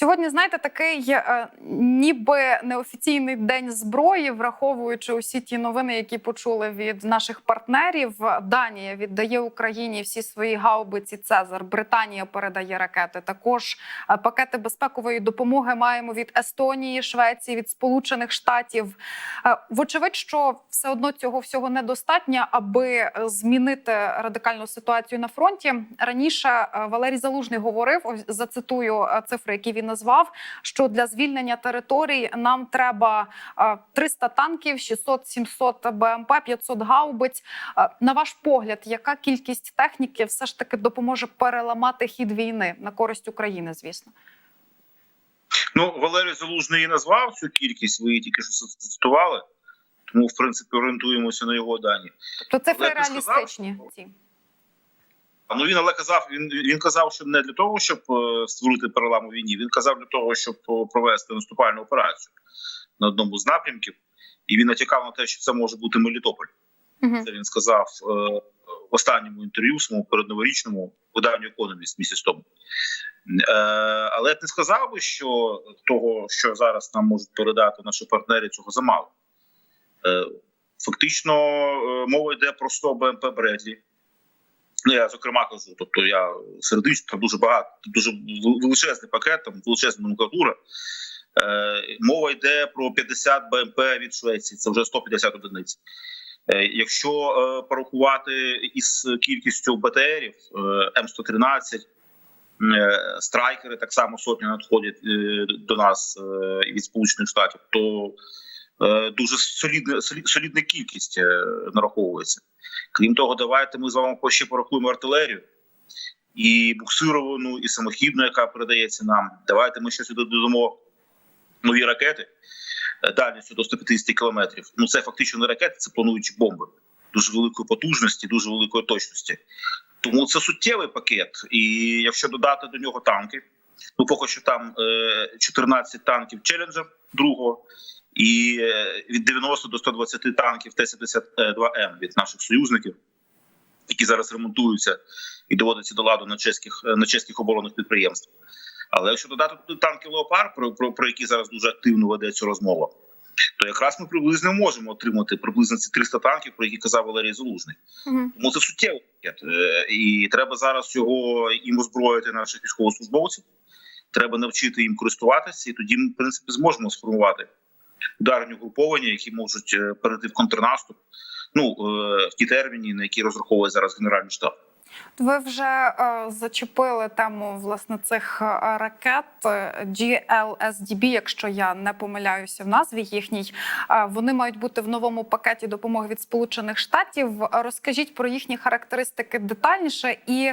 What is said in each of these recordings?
Сьогодні, знаєте, такий е, ніби неофіційний день зброї, враховуючи усі ті новини, які почули від наших партнерів. Данія віддає Україні всі свої гаубиці Цезар. Британія передає ракети. Також е, пакети безпекової допомоги маємо від Естонії, Швеції, від Сполучених Штатів. Е, Вочевидь, що все одно цього всього недостатньо, аби змінити радикальну ситуацію на фронті. Раніше Валерій Залужний говорив зацитую цифри, які він назвав. Що для звільнення територій нам треба е, 300 танків, 600-700 БМП, 500 гаубиць. Е, На ваш погляд, яка кількість техніки все ж таки допоможе переламати хід війни на користь України? Звісно, Ну, Валерій Залужний і назвав цю кількість, ви її тільки що цитували, тому, в принципі, орієнтуємося на його дані. тобто цифри реалістичні. Ці А ну він але казав, він, він казав, що не для того, щоб е, створити перелам у війні. Він казав для того, щоб е, провести наступальну операцію на одному з напрямків, і він натякав на те, що це може бути Мелітополь. Мгм. Це він сказав е, в останньому інтерв'ю, своєму передноворічному виданню Economist місяць тому. Е, але я б не сказав би, що того, що зараз нам можуть передати наші партнери, цього замало. Е, фактично, е, мова йде про 100 БМП Бредлі. Ну, я зокрема кажу, тобто я серед там дуже багато, дуже величезний пакет, там величезна номенклатура. Е, мова йде про 50 БМП від Швеції, це вже 150 одиниць. Е, Якщо е, порахувати із кількістю БТРів е, М113, е, страйкери так само сотні надходять е, до нас е, від Сполучених Штатів, то дуже солідна, солідна кількість е, нараховується. Крім того, давайте ми з вами ще порахуємо артилерію і буксировану, і самохідну, яка передається нам. Давайте ми ще сюди додамо нові ракети е, дальністю до 150 кілометрів. Ну це фактично не ракети, це плануючі бомби дуже великої потужності, дуже великої точності. Тому це суттєвий пакет. І якщо додати до нього танки, ну поки що там е, 14 танків Челленджер другого. І е, від 90 до 120 танків Т-72М від наших союзників, які зараз ремонтуються і доводяться до ладу на чеських на чеських оборонних підприємствах. Але якщо додати туди танки Леопард, про, про, про які зараз дуже активно ведеться розмова, то якраз ми приблизно можемо отримати приблизно ці 300 танків, про які казав Валерій Залужний. Мгм. Тому це пакет. Е, І треба зараз його їм озброїти наших військовослужбовців. Треба навчити їм користуватися, і тоді ми, в принципі, зможемо сформувати ударні угруповання, які можуть е, перейти в контрнаступ. Ну е, в ті терміни, на які розраховує зараз Генеральний штаб. Ви вже е, зачепили тему власне цих е, ракет е, GLSDB, якщо я не помиляюся в назві їхній. Вони мають бути в новому пакеті допомоги від Сполучених Штатів. Розкажіть про їхні характеристики детальніше і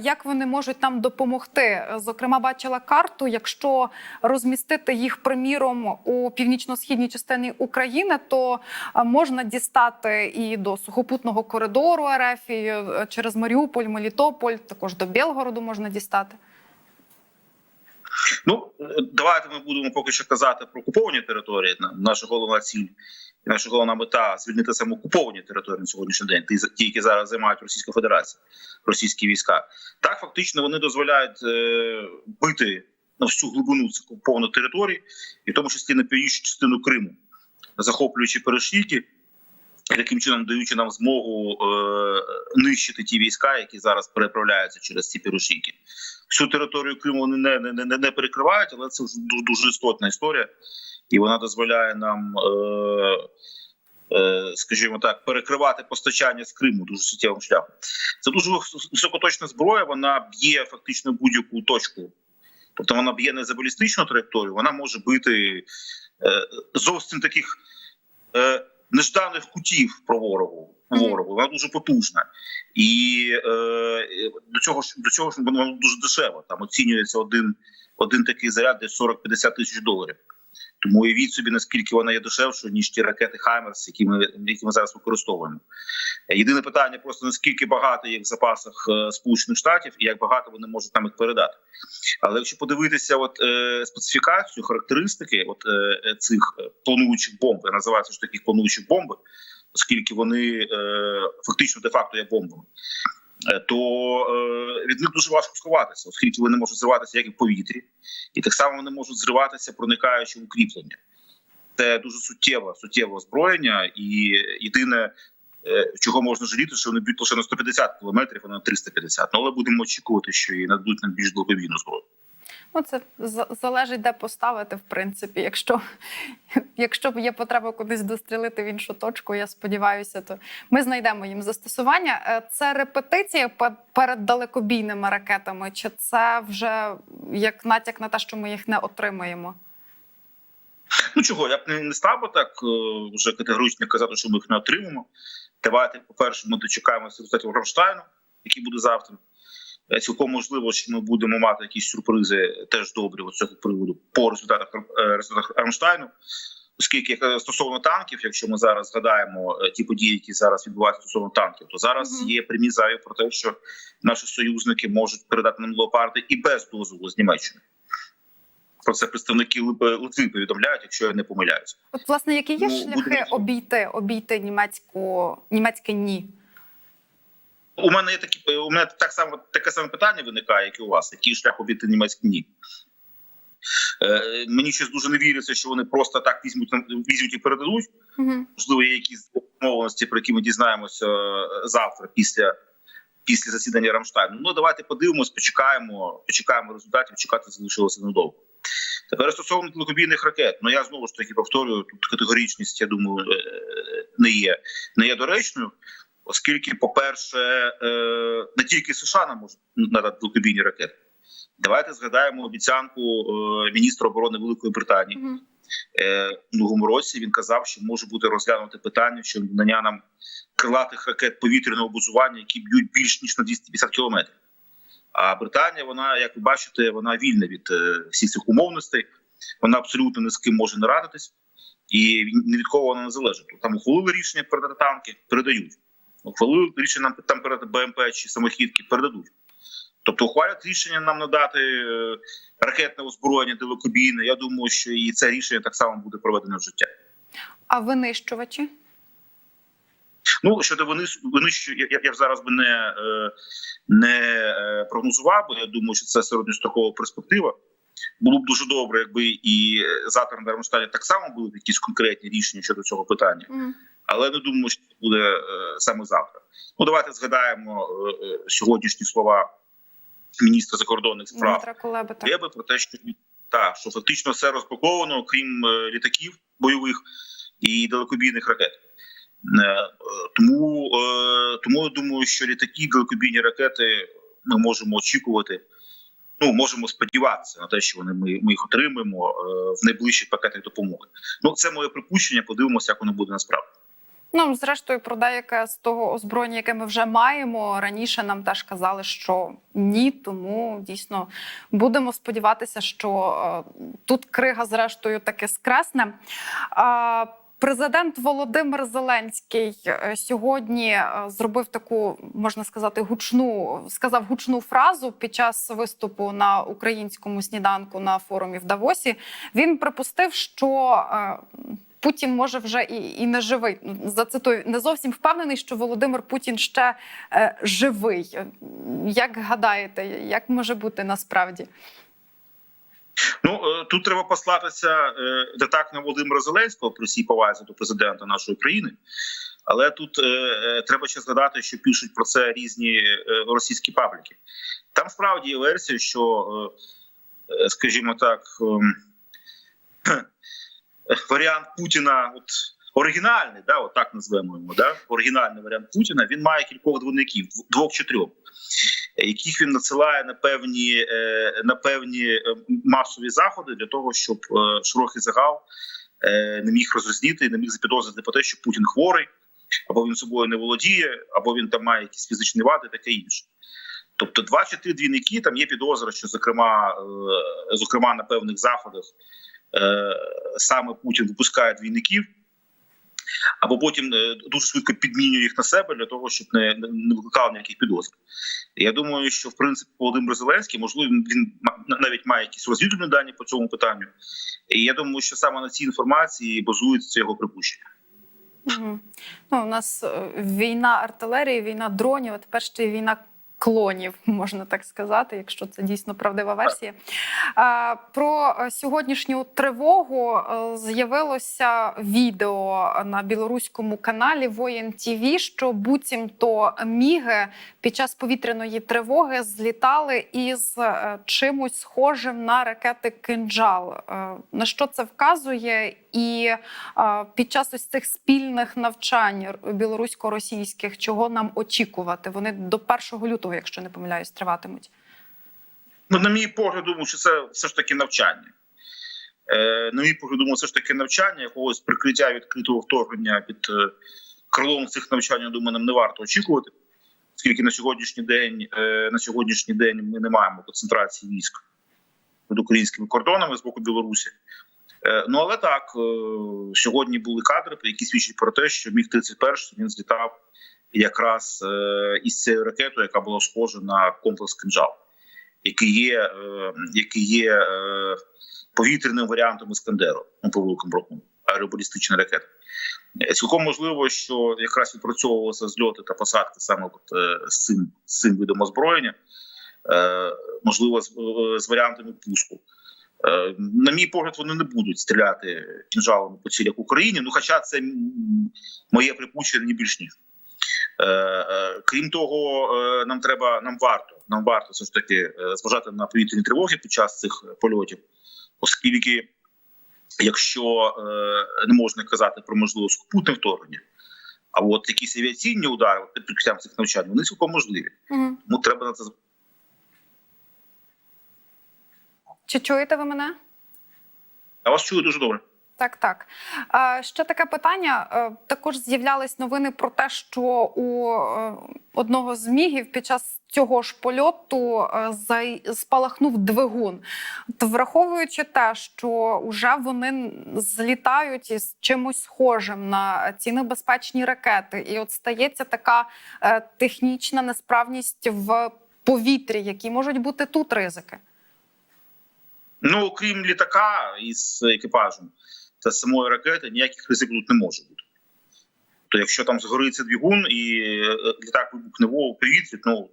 як вони можуть нам допомогти. Зокрема, бачила карту. Якщо розмістити їх приміром у північно-східній частині України, то можна дістати і до сухопутного коридору РФ, і через Маріуполь, Мелітополь, також до Білгороду можна дістати. Ну давайте ми будемо поки що казати про окуповані території. Наша головна ціль, і наша головна мета звільнити саме окуповані території на сьогоднішній день, ті, які зараз займають Російська Федерація, російські війська. Так фактично вони дозволяють е, бити на всю глибину цих окупованих територій, і в тому числі на північну частину Криму, захоплюючи перешийки, і таким чином даючи нам змогу е, нищити ті війська, які зараз переправляються через ці перешийки. Всю територію Криму вони не, не, не, не перекривають, але це дуже, дуже істотна історія, і вона дозволяє нам, е, е, скажімо так, перекривати постачання з Криму дуже суттєвим шляхом. Це дуже високоточна зброя. Вона б'є фактично будь-яку точку. Тобто вона б'є не за балістичну траєкторію, вона може бити е, зовсім таких е, нежданих кутів про ворогу. Ворогу вона дуже потужна, і е, до цього ж до цього ж вона дуже дешева. Там оцінюється один, один такий заряд десь 40-50 тисяч доларів. Тому уявіть собі, наскільки вона є дешевшою, ніж ті ракети Хаймерс, які ми які ми зараз використовуємо. Е, Єдине питання просто наскільки багато є в запасах е, Сполучених Штатів і як багато вони можуть нам їх передати. Але якщо подивитися, от е, специфікацію, характеристики, от е, е, цих плануючих бомб, я називаю це ж таких плануючих бомби, оскільки вони е, фактично де-факто є бомбами. Е, то е, від них дуже важко сховатися, оскільки вони можуть зриватися як і в повітрі, і так само вони можуть зриватися, проникаючи в укріплення. Це дуже суттєве, суттєве озброєння, і єдине, е, чого можна жаліти, що вони б'ють лише на 150 кілометрів, а не на 350. Ну але будемо очікувати, що і нададуть нам більш довговійну зброю. Ну, це залежить, де поставити, в принципі. Якщо, якщо є потреба кудись дострілити в іншу точку, я сподіваюся, то ми знайдемо їм застосування. Е, Це репетиція перед далекобійними ракетами, чи це вже як натяк на те, що ми їх не отримаємо? Ну чого, я б не, став би так е, вже категорично казати, що ми їх не отримаємо. Давайте, по-перше, ми дочекаємося результатів Рамштайну, який буде завтра. Е, Цілком можливо, що ми будемо мати якісь сюрпризи теж добрі з цього приводу по результатах е, результатах Рамштайну. Оскільки е, стосовно танків, якщо ми зараз згадаємо ті події, які зараз відбуваються стосовно танків, то зараз є прямі заяви про те, що наші союзники можуть передати нам леопарди і без дозволу з Німеччини. Про це представники Литви повідомляють, якщо я не помиляюся. От, власне, які є Ну, шляхи будемо- обійти, обійти німецьку, німецьке ні? У мене є такі у мене так само таке саме питання виникає, як і у вас. Який шлях обійти німецький ні? Е, мені щось дуже не віриться, що вони просто так візьмуть візьмуть і передадуть. Угу. Можливо, є якісь домовленості, про які ми дізнаємося е, завтра, після після засідання Рамштайну. Ну давайте подивимось, почекаємо, почекаємо результатів. Чекати залишилося недовго. Тепер стосовно далекобійних ракет, ну я знову ж таки повторюю, тут категоричність, я думаю, е, не є не є доречною, оскільки, по-перше, е, не тільки США нам можуть надати далекобійні ракети. Давайте згадаємо обіцянку е, міністра оборони Великої Британії Угу. е, в минулому році. Він казав, що може бути розглянути питання щодо надання нам крилатих ракет повітряного базування, які б'ють більш ніж на 250 кілометрів. А Британія, вона, як ви бачите, вона вільна від е, всіх цих умовностей. Вона абсолютно ні з ким може не радитись, і ні від кого вона не залежить. Там ухвалили рішення передати танки, передають. Ухвалили рішення нам там передати БМП чи самохідки, передадуть. Тобто ухвалять рішення нам надати е, ракетне озброєння далекобійне. Я думаю, що і це рішення так само буде проведено в життя. А винищувачі? Ну щодо винищ- винищу, я, я зараз би не, е, не е, прогнозував, бо я думаю, що це середньострокова перспектива. Було б дуже добре, якби і завтра на Рамштані так само були якісь конкретні рішення щодо цього питання, Угу. Але не думаю, що це буде е, саме завтра. Ну давайте згадаємо е, е, сьогоднішні слова міністра закордонних справ. Треба про те, що так, що фактично все розпаковано, крім літаків бойових і далекобійних ракет. Тому, тому я думаю, що літаки, далекобійні ракети ми можемо очікувати. Ну, можемо сподіватися на те, що вони ми, ми їх отримаємо в найближчих пакетах допомоги. Ну, це моє припущення. Подивимося, як воно буде насправді. Ну, зрештою, про деяке з того озброєння, яке ми вже маємо. Раніше нам теж казали, що ні. Тому дійсно будемо сподіватися, що е, тут крига, зрештою, таки скресне. Президент Володимир Зеленський е, сьогодні е, зробив таку, можна сказати, гучну сказав гучну фразу під час виступу на українському сніданку на форумі в Давосі. Він припустив, що Путін може вже і, і не живий. Зацитую, не зовсім впевнений, що Володимир Путін ще е, живий. Як гадаєте, як може бути насправді? Ну е, тут треба послатися е, так на Володимира Зеленського при всій повазі до президента нашої країни. Але тут е, е, треба ще згадати, що пишуть про це різні е, російські пабліки. Там справді є версія, що, е, скажімо так, е, варіант Путіна, от оригінальний, да, от так назвемо його, да, оригінальний варіант Путіна, він має кількох двойників, двох чи трьох, яких він надсилає на певні, е, на певні е, масові заходи для того, щоб е, широкий загал не міг розрізнити і не міг запідозрити про те, що Путін хворий, або він собою не володіє, або він там має якісь фізичні вади, таке інше. Тобто, два чи три двійники там є підозра, що зокрема, зокрема на певних заходах саме Путін випускає двійників, або потім е, дуже швидко підмінює їх на себе для того, щоб не, не викликав ніяких підозр. Я думаю, що в принципі Володимир Зеленський, можливо, він навіть має якісь розвідувальні дані по цьому питанню. І я думаю, що саме на цій інформації базується його припущення. Мгм. Ну, у нас е, війна артилерії, війна дронів, а тепер ще й війна клонів, можна так сказати, якщо це дійсно правдива версія. Про сьогоднішню тривогу е, з'явилося відео на білоруському каналі Воєн ТВ, що буцімто міги під час повітряної тривоги злітали із е, чимось схожим на ракети кинджал. Е, На що це вказує? І під час ось цих спільних навчань білорусько-російських, чого нам очікувати? Вони до 1 лютого, якщо не помиляюсь, триватимуть. Ну, на мій погляд, думаю, що це все ж таки навчання. Е, на мій погляд, думаю, все ж таки навчання, якогось прикриття відкритого вторгнення під е, крилом цих навчань, я думаю, нам не варто очікувати, оскільки на сьогоднішній день, е, на сьогоднішній день ми не маємо концентрації військ під українськими кордонами з боку Білорусі. Е, ну але так, е, сьогодні були кадри, які свідчать про те, що міг 31 він злітав якраз е, із цією ракетою, яка була схожа на комплекс «Кинжал», який є, який є повітряним варіантом Іскандеру, по великому рахунку, аеробалістична ракета. Цілком можливо, що якраз відпрацьовувалися зльоти та посадки саме от, з цим з цим видом озброєння, можливо, з, з варіантами пуску. Е, На мій погляд, вони не будуть стріляти кінжалами по цілях Україні. Ну, хоча це моє припущення не більш ніж. Е, е, Крім того, нам треба, нам варто, нам варто все ж таки зважати на повітряні тривоги під час цих польотів, оскільки, якщо не можна казати про можливе сухопутне вторгнення, а от якісь авіаційні удари під цих навчань, вони цілком можливі. Тому треба на це зважати. Чи чуєте ви мене? Я вас чую дуже добре. Так, так. Ще таке питання. Е, також з'являлись новини про те, що у е, одного з мігів під час цього ж польоту е, спалахнув двигун. От враховуючи те, що вже вони злітають із чимось схожим на ці небезпечні ракети, і от стається така технічна несправність в повітрі, які можуть бути тут ризики. Ну, окрім літака із екіпажем та самої ракети, ніяких ризиків тут не може бути. То якщо там згориться двигун і е, літак вибухне в повітрі, ну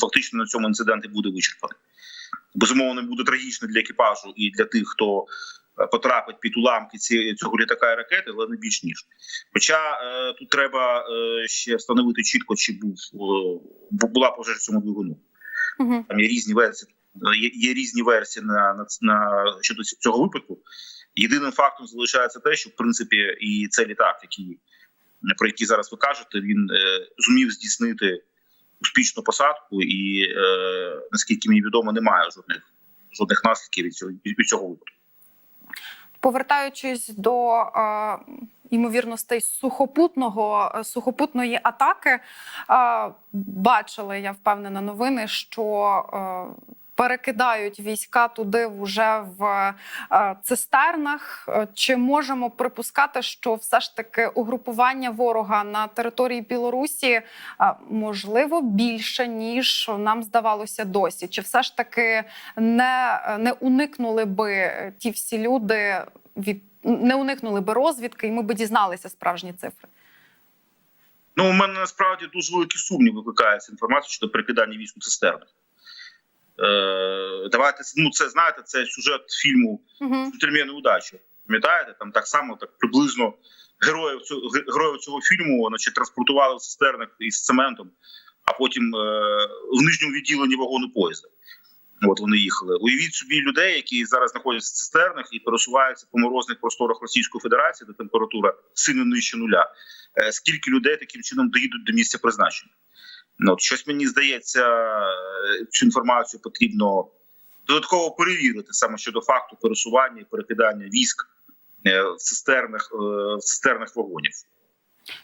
фактично на цьому інцидент і буде вичерпаний. Безумовно, буде трагічно для екіпажу і для тих, хто е, потрапить під уламки цього літака і ракети, але не більш ніж. Хоча е, тут треба ще встановити чітко, чи був була пожежа цьому двигуну. Угу. Там є різні версії. Є, є різні версії на, на, на щодо цього випадку. Єдиним фактом залишається те, що в принципі і цей літак, який про який зараз ви кажете, він е, зумів здійснити успішну посадку, і е, наскільки мені відомо, немає жодних жодних наслідків від цього від цього випадку. Повертаючись до е, ймовірностей сухопутного е, сухопутної атаки, е, бачила я впевнена новини, що е, перекидають війська туди вже в е, цистернах. Е, Чи можемо припускати, що все ж таки угрупування ворога на території Білорусі е, можливо більше ніж нам здавалося досі? Чи все ж таки не, не уникнули би ті всі люди від не уникнули би розвідки, і ми би дізналися справжні цифри? Ну, у мене насправді дуже великі сумніви викликає інформація щодо перекидання військ у цистернах. Е, давайте ну це знаєте, це сюжет фільму джентльмени удачі. Пам'ятаєте, там так само, так приблизно героїв цього героїв цього фільму значить, транспортували в цистернах із цементом, а потім е, в нижньому відділенні вагону поїзда. От вони їхали. Уявіть собі людей, які зараз знаходяться в цистернах і пересуваються по морозних просторах Російської Федерації, де температура сильно нижче нуля. Е, скільки людей таким чином доїдуть до місця призначення? Ну, от щось мені здається, е, цю інформацію потрібно додатково перевірити саме щодо факту пересування і перекидання військ е, в цистернах е, в цистернах вагонів.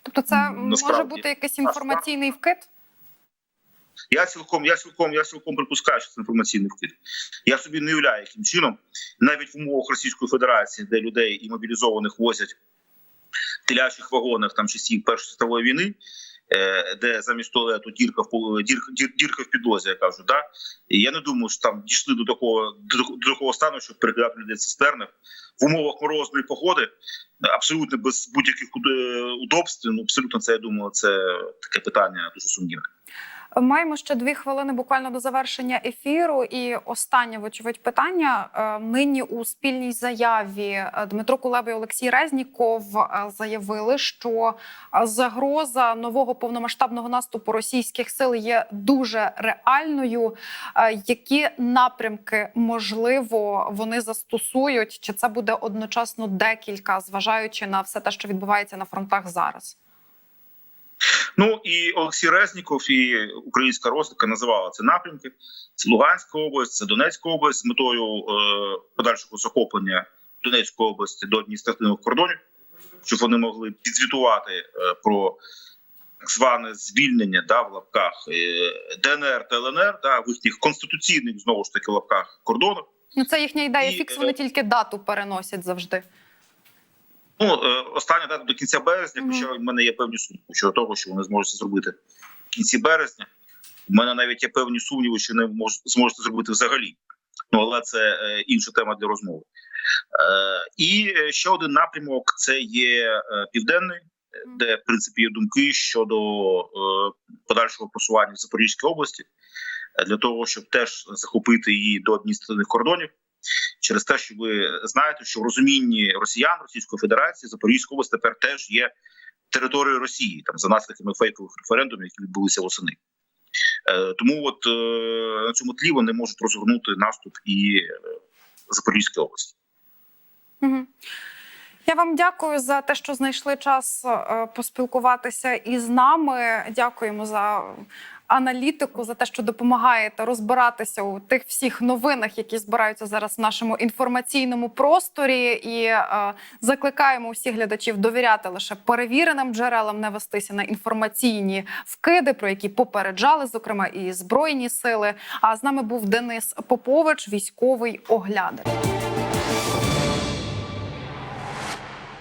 Тобто, це М, може бути якийсь інформаційний вкид? Я цілком, я цілком, я цілком припускаю, що це інформаційний вкид. Я собі не уявляю, яким чином, навіть в умовах Російської Федерації, де людей і мобілізованих возять в телячих вагонах там часів Першої світової війни, де замість туалету дірка в дірка, дір- дірка в підлозі, я кажу. Да? І я не думаю, що там дійшли до такого до, до такого стану, щоб перекидати людей в цистернах в умовах морозної погоди, абсолютно без будь-яких е, удобств. Ну абсолютно це я думаю, це таке питання дуже сумнівне. Маємо ще дві хвилини буквально до завершення ефіру. І останнє, вочевидь, питання Е, нині у спільній заяві е, Дмитро Кулеба і Олексій Резніков е, заявили, що загроза нового повномасштабного наступу російських сил є дуже реальною. Які напрямки можливо вони застосують? Чи це буде одночасно декілька, зважаючи на все те, що відбувається на фронтах зараз? Ну і Олексій Резніков і українська розвідка називала це напрямки. Це Луганська область, це Донецька область з метою е, подальшого захоплення Донецької області до адміністративних кордонів, щоб вони могли підзвітувати е, про так зване звільнення да, в лапках е, ДНР та ЛНР, да, в їхніх конституційних знову ж таки лапках кордонів. Ну це їхня ідея. І, Фікс е, вони тільки дату переносять завжди. Ну е, остання дата до кінця березня, хоча в мене є певні сумніви щодо того, що вони зможуть це зробити в кінці березня. У мене навіть є певні сумніви, що не мож, зможуть це зробити взагалі. Ну але це е, інша тема для розмови. Е, і ще один напрямок це є південний, де в принципі є думки щодо подальшого просування в Запорізькій області для того, щоб теж захопити її до адміністративних кордонів. Через те, що ви знаєте, що в розумінні росіян Російської Федерації Запорізька область тепер теж є територією Росії, там за наслідками фейкових референдумів, які відбулися восени. Е, тому от е, на цьому тлі вони можуть розгорнути наступ і е, Запорізької області. Угу. Я вам дякую за те, що знайшли час е, поспілкуватися із нами. Дякуємо за аналітику, за те, що допомагаєте розбиратися у тих всіх новинах, які збираються зараз в нашому інформаційному просторі. І е, закликаємо усіх глядачів довіряти лише перевіреним джерелам, не вестися на інформаційні вкиди, про які попереджали, зокрема, і збройні сили. А з нами був Денис Попович, військовий оглядач.